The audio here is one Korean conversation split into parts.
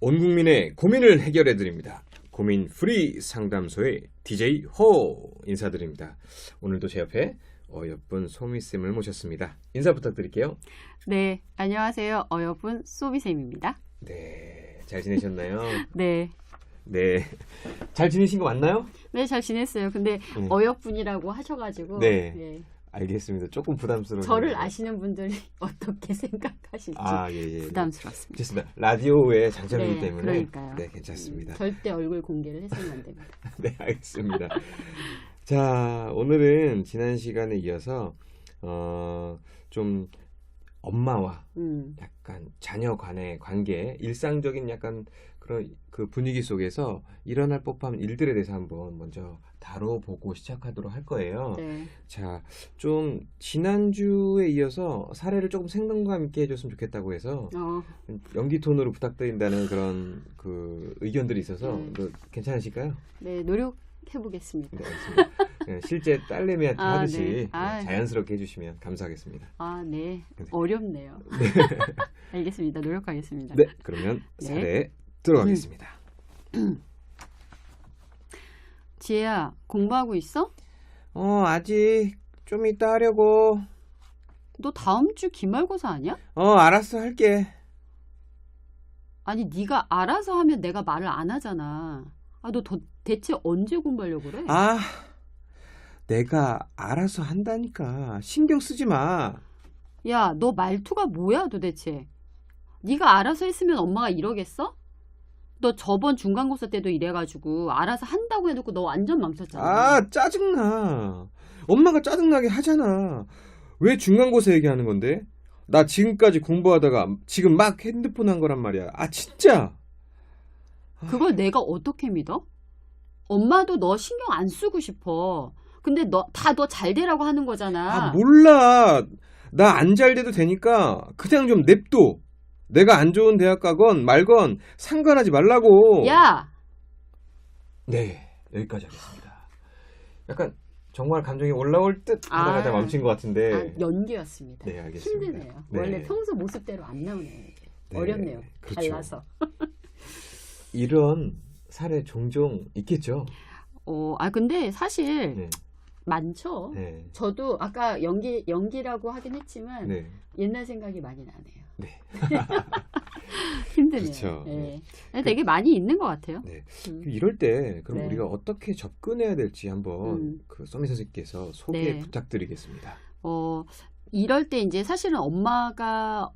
온 국민의 고민을 해결해 드립니다. 고민 프리 상담소의 DJ 호 인사드립니다. 오늘도 제 옆에 어여쁜 소미쌤을 모셨습니다. 인사 부탁드릴게요. 네, 안녕하세요. 어여분 소비쌤입니다. 네, 잘 지내셨나요? 네. 네, 잘 지내신 거 맞나요? 네, 잘 지냈어요. 근데 네. 어여분이라고 하셔가지고 네. 예, 알겠습니다. 조금 부담스러워. 저를 아시는 분들이 어떻게 생각하실지 아, 예, 예. 부담스럽습니다. 좋습니다. 라디오의 장점이기 네, 때문에 그러니까요. 네, 괜찮습니다. 절대 얼굴 공개를 해서는 안 됩니다. 네, 알겠습니다. 자, 오늘은 지난 시간에 이어서 어, 좀 엄마와 음, 약간 자녀 간의 관계, 일상적인 약간 그런 그 분위기 속에서 일어날 법한 일들에 대해서 한번 먼저 다뤄보고 시작하도록 할 거예요. 네, 자, 좀 지난주에 이어서 사례를 조금 생동감 있게 해줬으면 좋겠다고 해서 어, 연기 톤으로 부탁드린다는 그런 그 의견들이 있어서 네. 뭐 괜찮으실까요? 네, 노력해 보겠습니다. 네. 네, 실제 딸내미한테 아, 하듯이 네. 네, 아, 자연스럽게 해주시면 감사하겠습니다. 아, 네, 네. 어렵네요. 알겠습니다. 노력하겠습니다. 네, 그러면 네. 사례 들어가겠습니다. 지혜야, 공부하고 있어? 어, 아직 좀 이따 하려고. 너 다음 주 기말고사 아니야? 어, 알았어, 할게. 아니, 네가 알아서 하면 내가 말을 안 하잖아. 아, 너 도, 대체 언제 공부하려고 그래? 아, 내가 알아서 한다니까. 신경 쓰지 마. 야, 너 말투가 뭐야 도대체? 네가 알아서 했으면 엄마가 이러겠어? 너 저번 중간고사 때도 이래가지고 알아서 한다고 해놓고 너 완전 망쳤잖아. 아, 짜증나. 엄마가 짜증나게 하잖아. 왜 중간고사 얘기하는 건데? 나 지금까지 공부하다가 지금 막 핸드폰 한 거란 말이야. 아, 진짜. 그걸 내가 어떻게 믿어? 엄마도 너 신경 안 쓰고 싶어. 근데 너 다 너 잘 되라고 하는 거잖아. 아, 몰라. 나 안 잘 돼도 되니까 그냥 좀 냅둬. 내가 안 좋은 대학 가건 말건 상관하지 말라고. 야, 네, 여기까지 하겠습니다. 약간 정말 감정이 올라올 듯 하다가 아. 다 멈춘 것 같은데. 아, 연기였습니다. 네, 알겠습니다. 힘드네요. 네. 원래 평소 모습대로 안 나오네요. 네, 어렵네요. 그렇죠. 달라서. 이런 사례 종종 있겠죠. 어, 아 근데 사실 네, 많죠. 네, 저도 아까 연기 연기라고 하긴 했지만 네, 옛날 생각이 많이 나네요. 네. 힘드네요. 그렇죠. 예. 되게 많이 있는 것 같아요. 네. 음. 이럴 때 그럼 네. 우리가 어떻게 접근해야 될지 한번 음. 그 써미 선생님께서 소개 네. 부탁드리겠습니다. 어, 이럴 때 이제 사실은 엄마가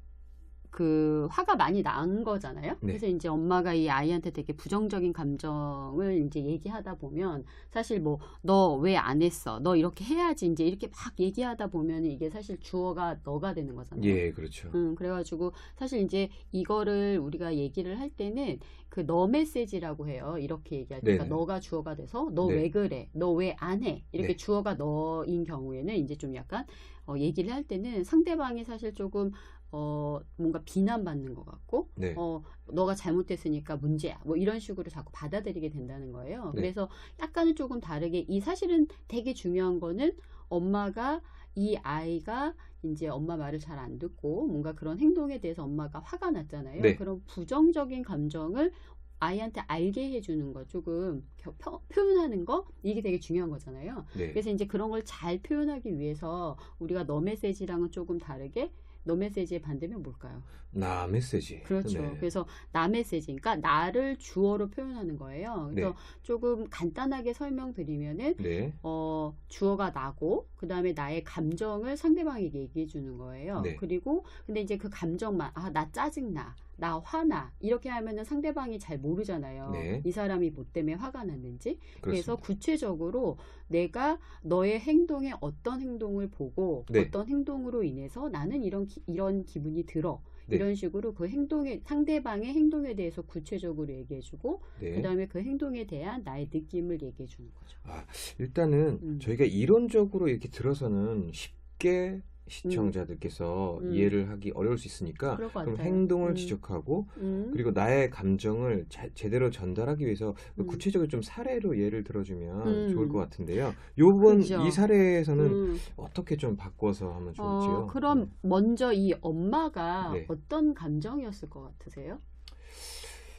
그 화가 많이 난 거잖아요. 네. 그래서 이제 엄마가 이 아이한테 되게 부정적인 감정을 이제 얘기하다 보면 사실 뭐 너 왜 안 했어? 너 이렇게 해야지 이제 이렇게 막 얘기하다 보면 이게 사실 주어가 너가 되는 거잖아요. 예, 그렇죠. 음, 그래가지고 사실 이제 이거를 우리가 얘기를 할 때는 그 너 메시지라고 해요. 이렇게 얘기할 때. 그러니까 네네. 너가 주어가 돼서 너 네. 왜 그래? 너 왜 안 해? 이렇게 네. 주어가 너인 경우에는 이제 좀 약간 어, 얘기를 할 때는 상대방이 사실 조금 어, 뭔가 비난받는 것 같고 네. 어, 너가 잘못했으니까 문제야. 뭐 이런 식으로 자꾸 받아들이게 된다는 거예요. 네. 그래서 약간은 조금 다르게 이 사실은 되게 중요한 거는 엄마가 이 아이가 이제 엄마 말을 잘 안 듣고 뭔가 그런 행동에 대해서 엄마가 화가 났잖아요. 네. 그런 부정적인 감정을 아이한테 알게 해주는 거 조금 겨- 표- 표현하는 거 이게 되게 중요한 거잖아요. 네. 그래서 이제 그런 걸 잘 표현하기 위해서 우리가 너 메시지랑은 조금 다르게 너 메시지의 반대면 뭘까요? 나 메시지. 그렇죠. 네. 그래서 나 메시지, 그러니까 나를 주어로 표현하는 거예요. 그래서 네. 조금 간단하게 설명드리면은 네. 어, 주어가 나고 그다음에 나의 감정을 상대방에게 얘기해 주는 거예요. 네. 그리고 근데 이제 그 감정만 아, 나 짜증나. 나 화나. 이렇게 하면은 상대방이 잘 모르잖아요. 네. 이 사람이 뭐 때문에 화가 났는지. 그래서 그렇습니다. 구체적으로 내가 너의 행동에 어떤 행동을 보고 네. 어떤 행동으로 인해서 나는 이런 기, 이런 기분이 들어. 네. 이런 식으로 그 행동에 상대방의 행동에 대해서 구체적으로 얘기해 주고 네. 그다음에 그 행동에 대한 나의 느낌을 얘기해 주는 거죠. 아, 일단은 음. 저희가 이론적으로 이렇게 들어서는 쉽게 시청자들께서 음. 이해를 하기 어려울 수 있으니까 그럼. 행동을 음. 지적하고 음. 그리고 나의 감정을 자- 제대로 전달하기 위해서 음. 구체적으로 좀 사례로 예를 들어주면 음. 좋을 것 같은데요. 요번 그죠. 이 사례에서는 음. 어떻게 좀 바꿔서 하면 좋을지요? 어, 그럼 먼저 이 엄마가 네. 어떤 감정이었을 것 같으세요?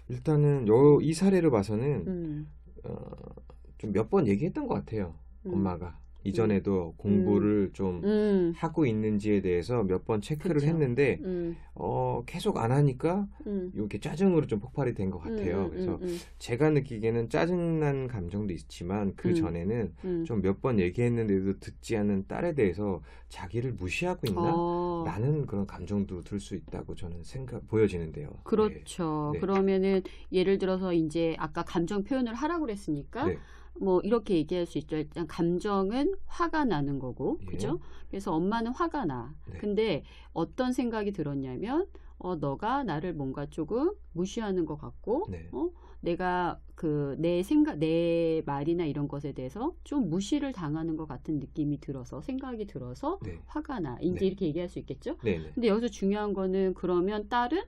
일단은 요 이 사례를 봐서는 음. 어, 좀 몇 번 얘기했던 것 같아요. 음. 엄마가 이전에도 공부를 좀 음. 하고 있는지에 대해서 몇 번 체크를 그쵸. 했는데 음. 어, 계속 안 하니까 음. 이렇게 짜증으로 좀 폭발이 된 것 같아요. 음, 그래서 음, 음, 제가 느끼기에는 짜증난 감정도 있지만 그 음. 전에는 음. 좀몇 번 얘기했는데도 듣지 않는 딸에 대해서 자기를 무시하고 있나? 어, 라는 그런 감정도 들 수 있다고 저는 생각 보여지는데요. 네. 그렇죠. 네. 그러면은 예를 들어서 이제 아까 감정 표현을 하라고 그랬으니까 네. 뭐 이렇게 얘기할 수 있죠. 일단 감정은 화가 나는 거고, 예. 그죠? 그래서 엄마는 화가 나. 네. 근데 어떤 생각이 들었냐면, 어 너가 나를 뭔가 조금 무시하는 것 같고, 네. 어 내가 그 내 생각, 내 말이나 이런 것에 대해서 좀 무시를 당하는 것 같은 느낌이 들어서 생각이 들어서 네. 화가 나. 이제 네. 이렇게 얘기할 수 있겠죠? 네. 네. 근데 여기서 중요한 거는 그러면 딸은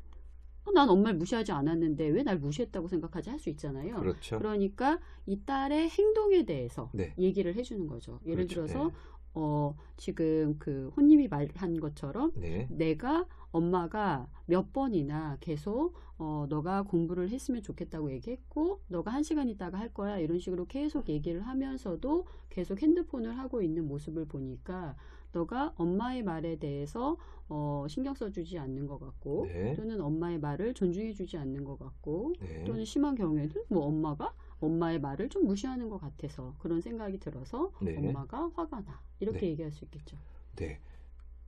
어, 난 엄마를 무시하지 않았는데 왜 날 무시했다고 생각하지 할 수 있잖아요. 그렇죠. 그러니까 이 딸의 행동에 대해서 네. 얘기를 해주는 거죠. 예를 그렇죠. 들어서 어 지금 그 혼님이 말한 것처럼 네. 내가 엄마가 몇 번이나 계속 어 너가 공부를 했으면 좋겠다고 얘기했고 너가 한 시간 있다가 할 거야 이런 식으로 계속 얘기를 하면서도 계속 핸드폰을 하고 있는 모습을 보니까 너가 엄마의 말에 대해서 어 신경 써주지 않는 것 같고 네. 또는 엄마의 말을 존중해주지 않는 것 같고 네. 또는 심한 경우에는 뭐 엄마가 엄마의 말을 좀 무시하는 것 같아서 그런 생각이 들어서 네. 엄마가 화가 나 이렇게 네. 얘기할 수 있겠죠. 네.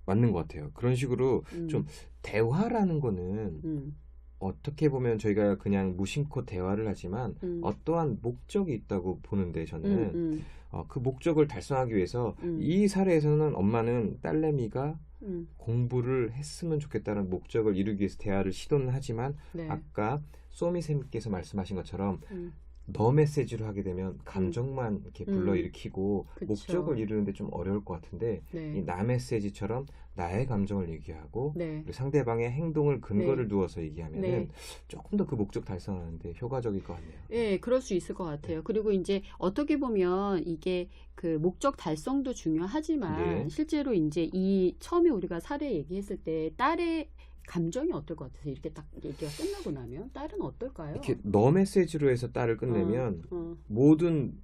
맞는 것 같아요. 그런 식으로 음, 좀 대화라는 거는 음, 어떻게 보면 저희가 그냥 무심코 대화를 하지만 음, 어떠한 목적이 있다고 보는데 저는 음, 음, 어, 그 목적을 달성하기 위해서 음. 이 사례에서는 엄마는 딸내미가 음, 공부를 했으면 좋겠다는 목적을 이루기 위해서 대화를 시도는 하지만 네. 아까 소미쌤께서 말씀하신 것처럼 음, 너 메시지로 하게 되면 감정만 이렇게 음. 불러일으키고 그쵸. 목적을 이루는데 좀 어려울 것 같은데 네. 이나 메시지처럼 나의 감정을 얘기하고 네. 그리고 상대방의 행동을 근거를 네. 두어서 얘기하면 네. 은 조금 더 그 목적 달성하는데 효과적일 것 같네요. 예, 그럴 수 있을 것 같아요. 그리고 이제 어떻게 보면 이게 그 목적 달성도 중요하지만 네. 실제로 이제 이 처음에 우리가 사례 얘기했을 때 딸의 감정이 어떨 것 같아서 이렇게 딱 얘기가 끝나고 나면 딸은 어떨까요? 이렇게 너 메시지로 해서 딸을 끝내면 어, 어, 모든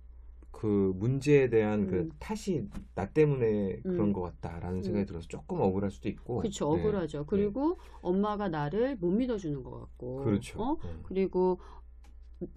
그 문제에 대한 그 음. 탓이 나 때문에 그런 음. 것 같다라는 음. 생각이 들어서 조금 억울할 수도 있고. 그렇죠. 네. 억울하죠. 그리고 엄마가 나를 못 믿어주는 것 같고, 그렇죠. 어? 음. 그리고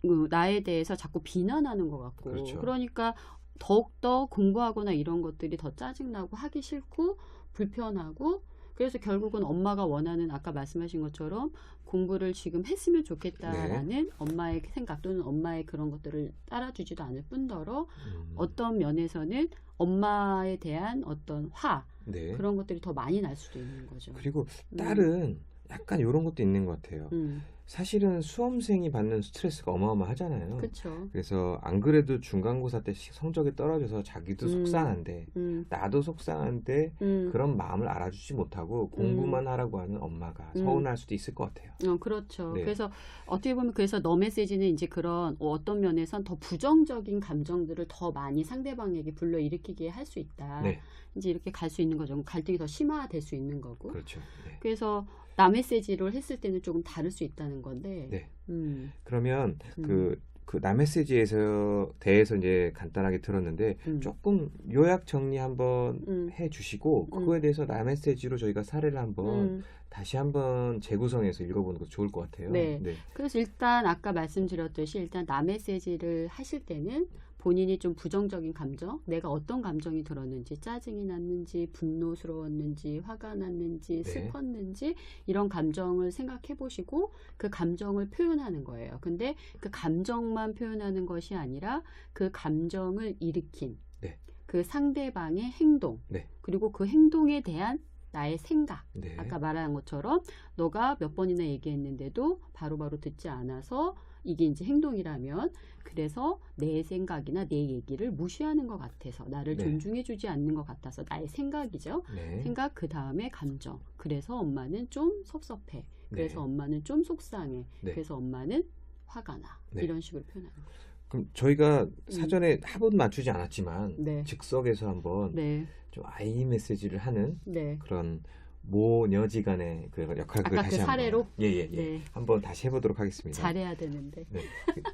음, 나에 대해서 자꾸 비난하는 것 같고, 그렇죠. 러니까 더욱더 공부하거나 이런 것들이 더 짜증나고 하기 싫고 불편하고 그래서 결국은 엄마가 원하는 아까 말씀하신 것처럼 공부를 지금 했으면 좋겠다라는 네. 엄마의 생각 또는 엄마의 그런 것들을 따라주지도 않을 뿐더러 음. 어떤 면에서는 엄마에 대한 어떤 화 네. 그런 것들이 더 많이 날 수도 있는 거죠. 그리고 음. 딸은 약간 이런 것도 있는 것 같아요. 음, 사실은 수험생이 받는 스트레스가 어마어마하잖아요. 그렇죠. 그래서 안 그래도 중간고사 때 시- 성적이 떨어져서 자기도 음. 속상한데 음, 나도 속상한데 음. 그런 마음을 알아주지 못하고 공부만 하라고 하는 엄마가 음. 서운할 수도 있을 것 같아요. 어, 그렇죠. 네. 그래서 어떻게 보면 그래서 너 메시지는 이제 그런 어, 어떤 면에선 더 부정적인 감정들을 더 많이 상대방에게 불러일으키게 할 수 있다. 네, 이제 이렇게 갈 수 있는 거죠. 갈등이 더 심화될 수 있는 거고. 그렇죠. 네. 그래서 나 메시지를 했을 때는 조금 다를 수 있다는 건데. 네. 음, 그러면 음. 그, 그 남메시지에서 대해서 이제 간단하게 들었는데 음. 조금 요약 정리 한번 음. 해 주시고 음. 그거에 대해서 남메시지로 저희가 사례를 한번 음. 다시 한번 재구성해서 읽어보는 것도 좋을 것 같아요. 네. 그래서 일단 아까 말씀드렸듯이 일단 나 메시지를 하실 때는 본인이 좀 부정적인 감정, 내가 어떤 감정이 들었는지, 짜증이 났는지, 분노스러웠는지, 화가 났는지, 네. 슬펐는지 이런 감정을 생각해 보시고 그 감정을 표현하는 거예요. 근데 그 감정만 표현하는 것이 아니라 그 감정을 일으킨 네. 그 상대방의 행동, 네. 그리고 그 행동에 대한 나의 생각, 네. 아까 말한 것처럼 너가 몇 번이나 얘기했는데도 바로바로 듣지 않아서 이게 이제 행동이라면 그래서 내 생각이나 내 얘기를 무시하는 것 같아서 나를 네. 존중해주지 않는 것 같아서 나의 생각이죠. 네. 생각 그 다음에 감정. 그래서 엄마는 좀 섭섭해. 그래서 네. 엄마는 좀 속상해. 네. 그래서 엄마는 화가 나. 네. 이런 식으로 표현하는 거죠. 그럼 저희가 사전에 합은 맞추지 않았지만 음. 네. 즉석에서 한번 네, 좀 아이 메시지를 하는 네, 그런 모녀지간의 그 역할을 아까 다시 그 한번 사례로? 예예 예 네. 한번 다시 해보도록 하겠습니다. 잘해야 되는데. 네.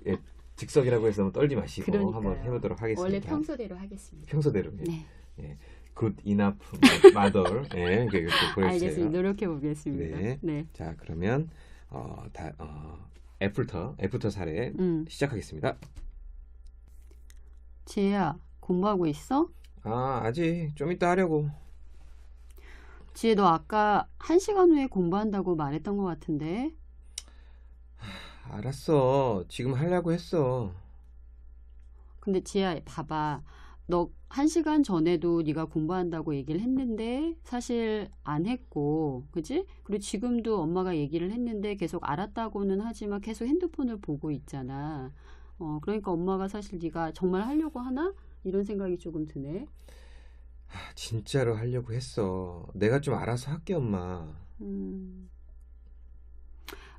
예, 즉석이라고 해서 너무 떨지 마시고 그러니까요. 한번 해보도록 하겠습니다. 원래 평소대로 하겠습니다. 평소대로 네, 굿 이나프 마더 예 이렇게 보여주세요. 알겠습니다. 노력해 보겠습니다. 네. 네. 자 그러면 어, 다, 어, 애플터 애플터 사례 음. 시작하겠습니다. 지혜야, 공부하고 있어? 아 아직 좀 이따 하려고. 지혜, 너 아까 한 시간 후에 공부한다고 말했던 것 같은데. 알았어. 지금 하려고 했어. 근데 지혜야, 봐봐. 너 한 시간 전에도 네가 공부한다고 얘기를 했는데 사실 안 했고, 그지? 그리고 지금도 엄마가 얘기를 했는데 계속 알았다고는 하지만 계속 핸드폰을 보고 있잖아. 어, 그러니까 엄마가 사실 네가 정말 하려고 하나? 이런 생각이 조금 드네. 아, 진짜로 하려고 했어. 내가 좀 알아서 할게 엄마. 음.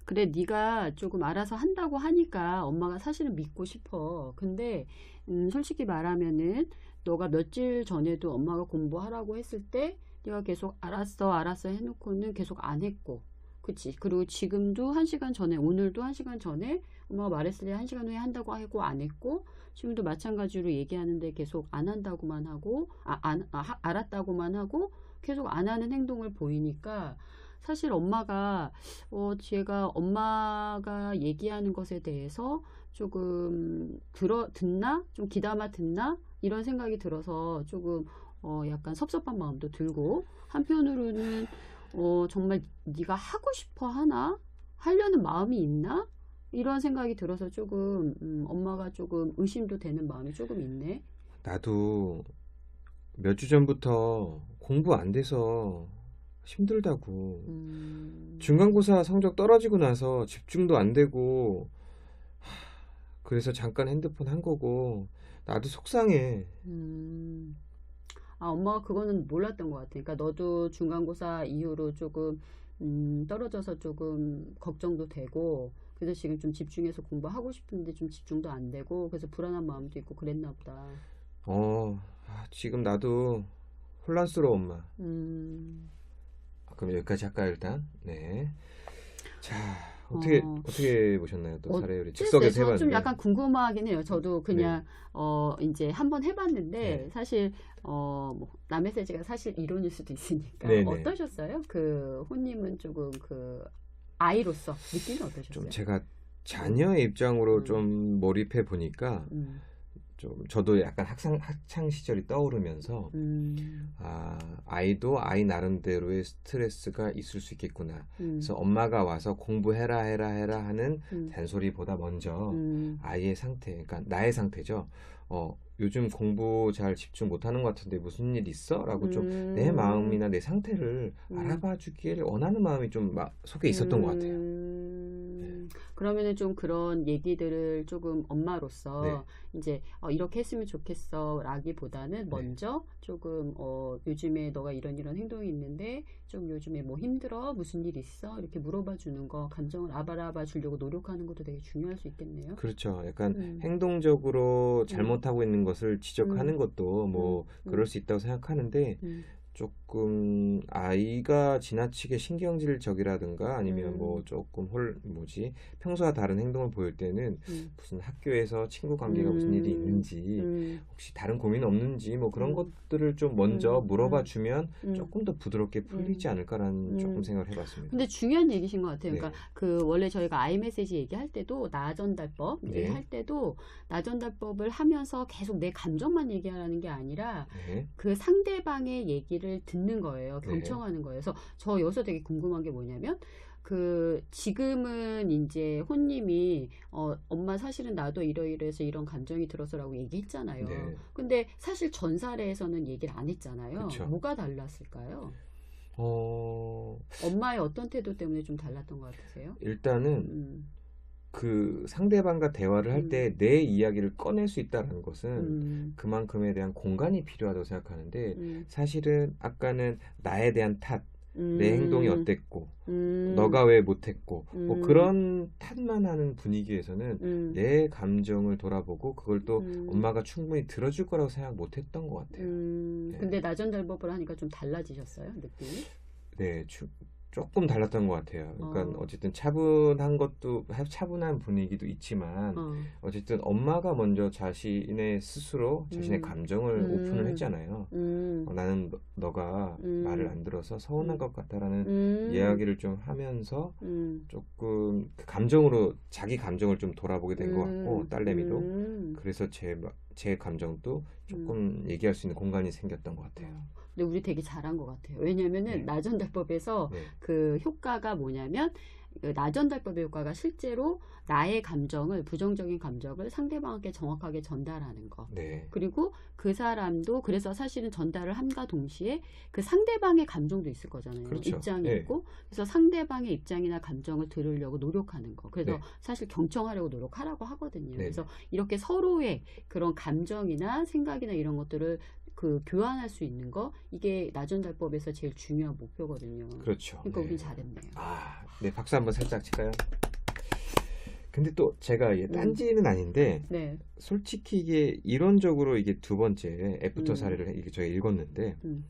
그래, 네가 조금 알아서 한다고 하니까 엄마가 사실은 믿고 싶어. 근데 음, 솔직히 말하면은 너가 며칠 전에도 엄마가 공부하라고 했을 때 네가 계속 알았어, 알았어 해놓고는 계속 안 했고. 그치? 그리고 지금도 한 시간 전에, 오늘도 한 시간 전에 엄마가 말했을 때 한 시간 후에 한다고 하고 안 했고, 지금도 마찬가지로 얘기하는데 계속 안 한다고만 하고, 아, 안, 아, 하- 알았다고만 하고, 계속 안 하는 행동을 보이니까 사실 엄마가 어 제가 엄마가 얘기하는 것에 대해서 조금 들어 듣나 좀 귀담아 듣나 이런 생각이 들어서 조금 어 약간 섭섭한 마음도 들고 한편으로는 어 정말 네가 하고 싶어 하나 하려는 마음이 있나 이런 생각이 들어서 조금 음, 엄마가 조금 의심도 되는 마음이 조금 있네. 나도 몇 주 전부터 공부 안 돼서 힘들다고. 음, 중간고사 성적 떨어지고 나서 집중도 안 되고 하, 그래서 잠깐 핸드폰 한 거고 나도 속상해. 음. 아, 엄마가 그거는 몰랐던 것 같아. 그러니까 너도 중간고사 이후로 조금 음, 떨어져서 조금 걱정도 되고, 그래서 지금 좀 집중해서 공부하고 싶은데 좀 집중도 안 되고, 그래서 불안한 마음도 있고 그랬나 보다. 어, 아, 지금 나도 혼란스러워 엄마. 음, 그럼 여기까지 할까요 일단? 네. 자 어떻게 어. 어떻게 보셨나요 또 어, 사례 우리 글쎄, 즉석에서 저는 좀 해봤는데. 약간 궁금하긴 해요. 저도 그냥 어 이제 한번 해봤는데 네. 사실 어뭐 남메시지가 사실 이론일 수도 있으니까 네, 네. 어떠셨어요? 그 혼님은 조금 그 아이로서 느낌이 어떠셨어요? 좀 제가 자녀의 입장으로 음. 좀 몰입해 보니까 음, 좀 저도 약간 학생 학창 시절이 떠오르면서 음, 아 아이도 아이 나름대로의 스트레스가 있을 수 있겠구나. 음, 그래서 엄마가 와서 공부해라 해라 해라 하는 음, 잔소리보다 먼저 음, 아이의 상태, 그러니까 나의 상태죠. 어 요즘 공부 잘 집중 못하는 것 같은데 무슨 일 있어? 라고 좀 음, 내 마음이나 내 상태를 음. 알아봐 주기를 원하는 마음이 좀 마- 속에 있었던 것 같아요. 음, 그러면은 좀 그런 얘기들을 조금 엄마로서 네. 이제 어, 이렇게 했으면 좋겠어 라기보다는 네. 먼저 조금 어, 요즘에 너가 이런 이런 행동이 있는데 좀 요즘에 뭐 힘들어 무슨 일 있어 이렇게 물어봐 주는 거 감정을 알아봐 주려고 노력하는 것도 되게 중요할 수 있겠네요. 그렇죠. 약간 음. 행동적으로 잘못하고 있는 것을 지적하는 음. 것도 뭐 음. 그럴 수 있다고 생각하는데 음, 조금 아이가 지나치게 신경질적이라든가 아니면 음. 뭐 조금 홀 뭐지 평소와 다른 행동을 보일 때는 음, 무슨 학교에서 친구 관계가 무슨 일이 음. 있는지 음, 혹시 다른 고민 없는지 뭐 그런 음. 것들을 좀 먼저 음. 물어봐 음. 주면 음. 조금 더 부드럽게 풀리지 음. 않을까라는 조금 음. 생각을 해봤습니다. 근데 중요한 얘기신 것 같아요. 네. 그러니까 그 원래 저희가 아이메시지 얘기할 때도 나전달법 네. 얘기할 때도 나전달법을 하면서 계속 내 감정만 얘기하라는 게 아니라 네. 그 상대방의 얘기를 듣는 거예요. 네. 경청하는 거예요. 그래서 저 여기서 되게 궁금한 게 뭐냐면 그 지금은 이제 혼님이 어 엄마 사실은 나도 이러이러해서 이런 감정이 들어서라고 얘기했잖아요. 네. 근데 사실 전 사례에서는 얘기를 안 했잖아요. 그쵸. 뭐가 달랐을까요? 어 엄마의 어떤 태도 때문에 좀 달랐던 것 같으세요? 일단은 음, 그 상대방과 대화를 할 음. 때내 이야기를 꺼낼 수 있다는 것은 음, 그만큼에 대한 공간이 필요하다고 생각하는데 음, 사실은 아까는 나에 대한 탓, 음, 내 행동이 어땠고, 음, 너가 왜 못했고, 뭐 음. 그런 탓만 하는 분위기에서는 음, 내 감정을 돌아보고 그걸 또 음. 엄마가 충분히 들어줄 거라고 생각 못했던 것 같아요. 음, 네. 근데 나전달법을 하니까 좀 달라지셨어요 느낌이? 네, 추- 조금 달랐던 것 같아요. 그러니까 어. 어. 쨌든 차분한 것도 차분한 분위기도 있지만 어, 어쨌든 엄마가 먼저 자신의 스스로 자신의 음. 감정을 음. 오픈을 했잖아요. 음, 어, 나는 너, 가 음. 말을 안 들어서 서운한 음. 것 같다라는 음, 이야기를 좀 하면서 음, 조금 그 감정으로 자기 감정을 좀 돌아보게 된 것 같고 음, 딸내미도 음. 그래서 제, 마- 제 감정도 조금 얘기할 수 있는 공간이 생겼던 것 같아요. 근데 우리 되게 잘한 것 같아요. 왜냐면은 네. 나전달법에서 네. 그 효과가 뭐냐면 그 나전달법의 효과가 실제로 나의 감정을 부정적인 감정을 상대방에게 정확하게 전달하는 거. 네. 그리고 그 사람도 그래서 사실은 전달을 함과 동시에 그 상대방의 감정도 있을 거잖아요. 그렇죠. 입장이 네. 있고 그래서 상대방의 입장이나 감정을 들으려고 노력하는 거. 그래서 네. 사실 경청하려고 노력하라고 하거든요. 네. 그래서 이렇게 서로의 그런 감정이나 생각이나 이런 것들을 그 교환할 수 있는 거 이게 나전달법에서 제일 중요한 목표거든요. 그렇죠. 그러니까 네. 우린 잘했네요. 아, 네, 박수 한번 살짝 칠까요? 근데 또 제가 음. 이게 딴지는 아닌데 네. 솔직히 이게 이론적으로 이게 두 번째 애프터 음. 사례를 이게 저희 읽었는데 음,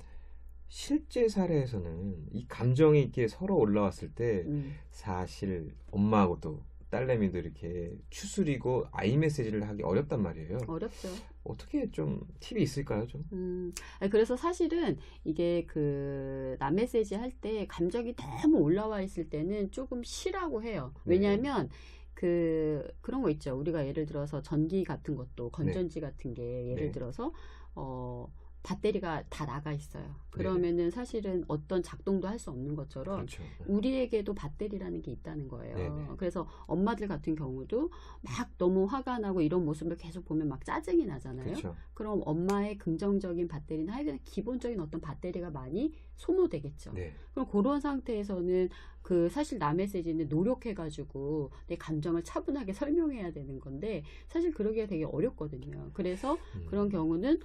실제 사례에서는 이 감정이 이렇게 서로 올라왔을 때 음. 사실 엄마하고도 딸내미도 이렇게 추스리고 아이 메시지를 하기 어렵단 말이에요. 어렵죠. 어떻게 좀 팁이 있을까요, 좀? 음, 그래서 사실은 이게 그 남 메시지 할 때 감정이 너무 올라와 있을 때는 조금 쉬라고 해요. 네. 왜냐하면 그 그런 거 있죠. 우리가 예를 들어서 전기 같은 것도 건전지 같은 게 예를 네. 들어서 어 배터리가 다 나가 있어요. 그러면은 사실은 어떤 작동도 할 수 없는 것처럼 그렇죠. 우리에게도 배터리라는 게 있다는 거예요. 네네. 그래서 엄마들 같은 경우도 막 너무 화가 나고 이런 모습을 계속 보면 막 짜증이 나잖아요. 그렇죠. 그럼 엄마의 긍정적인 배터리나 하여간 기본적인 어떤 배터리가 많이 소모되겠죠. 네. 그럼 그런 상태에서는 그 사실 남메시지는 노력해가지고 내 감정을 차분하게 설명해야 되는 건데 사실 그러기가 되게 어렵거든요. 그래서 음. 그런 경우는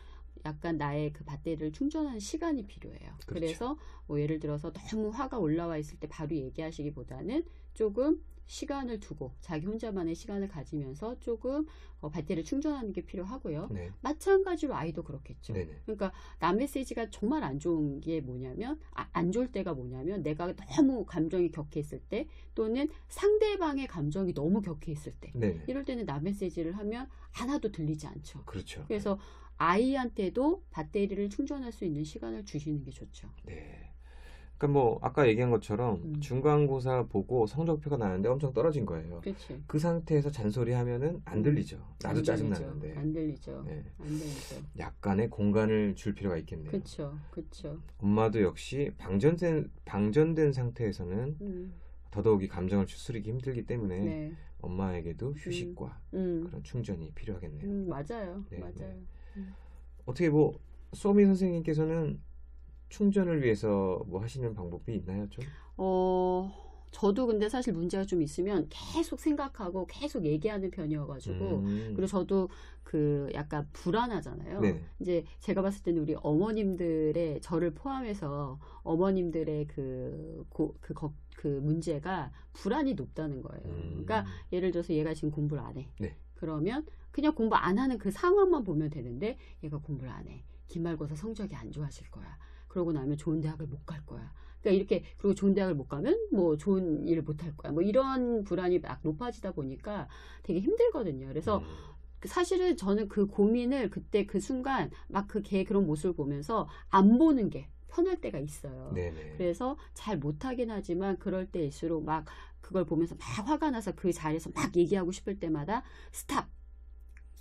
약간 나의 그 배터리를 충전하는 시간이 필요해요. 그렇죠. 그래서뭐 예를 들어서 너무 화가 올라와 있을 때 바로 얘기하시기보다는 조금 시간을 두고 자기 혼자만의 시간을 가지면서 조금 어, 배터리를 충전하는 게 필요하고요. 네. 마찬가지로 아이도 그렇겠죠. 네네. 그러니까 남 메시지가 정말 안 좋은 게 뭐냐면 아, 안 좋을 때가 뭐냐면 내가 너무 감정이 격해 있을 때 또는 상대방의 감정이 너무 격해 있을 때 네네. 이럴 때는 남 메시지를 하면 하나도 들리지 않죠. 그렇죠. 그래서 아이한테도 배터리를 충전할 수 있는 시간을 주시는 게 좋죠. 네. 그러니까 뭐 아까 얘기한 것처럼 음. 중간고사 보고 성적표가 나는데 엄청 떨어진 거예요. 그렇지. 그 상태에서 잔소리하면 안 들리죠. 나도 안 짜증. 나는데. 안 들리죠. 네. 안 들리죠. 약간의 공간을 줄 필요가 있겠네요. 그렇죠. 그렇죠. 엄마도 역시 방전된 방전된 상태에서는 음, 더더욱이 감정을 추스르기 힘들기 때문에 네. 엄마에게도 휴식과 음, 그런 충전이 필요하겠네요. 음, 맞아요. 네, 맞아요. 네. 어떻게 뭐 소미 선생님께서는 충전을 위해서 뭐 하시는 방법이 있나요, 좀? 어, 저도 근데 사실 문제가 좀 있으면 계속 생각하고 계속 얘기하는 편이어가지고, 음. 그리고 저도 그 약간 불안하잖아요. 네. 이제 제가 봤을 때는 우리 어머님들의 저를 포함해서 어머님들의 그, 고, 그, 거- 그 문제가 불안이 높다는 거예요. 음. 그러니까 예를 들어서 얘가 지금 공부를 안 해. 네. 그러면 그냥 공부 안 하는 그 상황만 보면 되는데 얘가 공부를 안 해. 기말고사 성적이 안 좋아질 거야. 그러고 나면 좋은 대학을 못 갈 거야. 그러니까 이렇게 그리고 좋은 대학을 못 가면 뭐 좋은 일을 못 할 거야. 뭐 이런 불안이 막 높아지다 보니까 되게 힘들거든요. 그래서 음. 그 사실은 저는 그 고민을 그때 그 순간 막그개 그런 모습을 보면서 안 보는 게 편할 때가 있어요. 네네. 그래서 잘 못하긴 하지만 그럴 때일수록 막 그걸 보면서 막 화가 나서 그 자리에서 막 얘기하고 싶을 때마다 스탑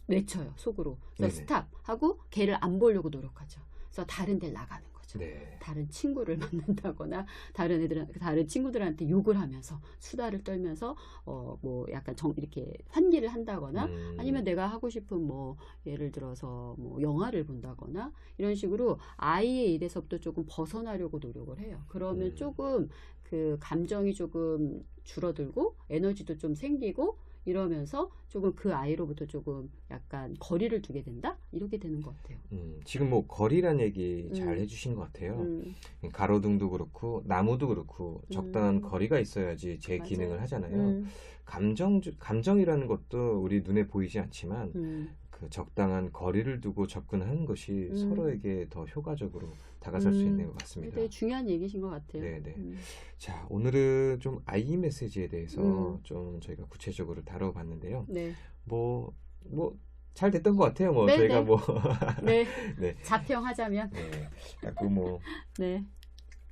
외쳐요 속으로 그래서 네네. 스탑 하고 걔를 안 보려고 노력하죠. 그래서 다른 데를 나가는 거죠. 네. 다른 친구를 만난다거나 다른 애들 다른 친구들한테 욕을 하면서 수다를 떨면서 어 뭐 약간 정 이렇게 환기를 한다거나 음. 아니면 내가 하고 싶은 뭐 예를 들어서 뭐 영화를 본다거나 이런 식으로 아이의 일에서부터 조금 벗어나려고 노력을 해요. 그러면 음. 조금 그 감정이 조금 줄어들고 에너지도 좀 생기고 이러면서 조금 그 아이로부터 조금 약간 거리를 두게 된다 이렇게 되는 것 같아요. 음, 지금 뭐 거리란 얘기 잘 음. 해주신 것 같아요. 음, 가로등도 그렇고 나무도 그렇고 적당한 음. 거리가 있어야지 제 맞아요. 기능을 하잖아요. 음, 감정 감정이라는 것도 우리 눈에 보이지 않지만 음, 그 적당한 거리를 두고 접근하는 것이 음. 서로에게 더 효과적으로 다가설 수 음. 있는 것 같습니다. 되게 중요한 얘기신 것 같아요. 네, 네. 음, 자, 오늘은 좀 아이 메시지에 대해서 음. 좀 저희가 구체적으로 다뤄봤는데요. 네, 뭐, 뭐, 잘 됐던 것 같아요. 뭐, 네, 저희가 네. 뭐, 네, 네. 자평하자면, 네. 자꾸 뭐, 네,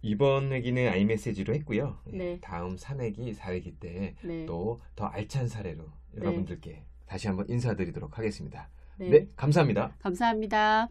이번 회기는 아이 메시지로 했고요. 예, 네. 다음 3회기, 4회기 때 네, 또더 알찬 사례로 여러분들께 다시 한번 인사드리도록 하겠습니다. 네. 네 감사합니다. 감사합니다.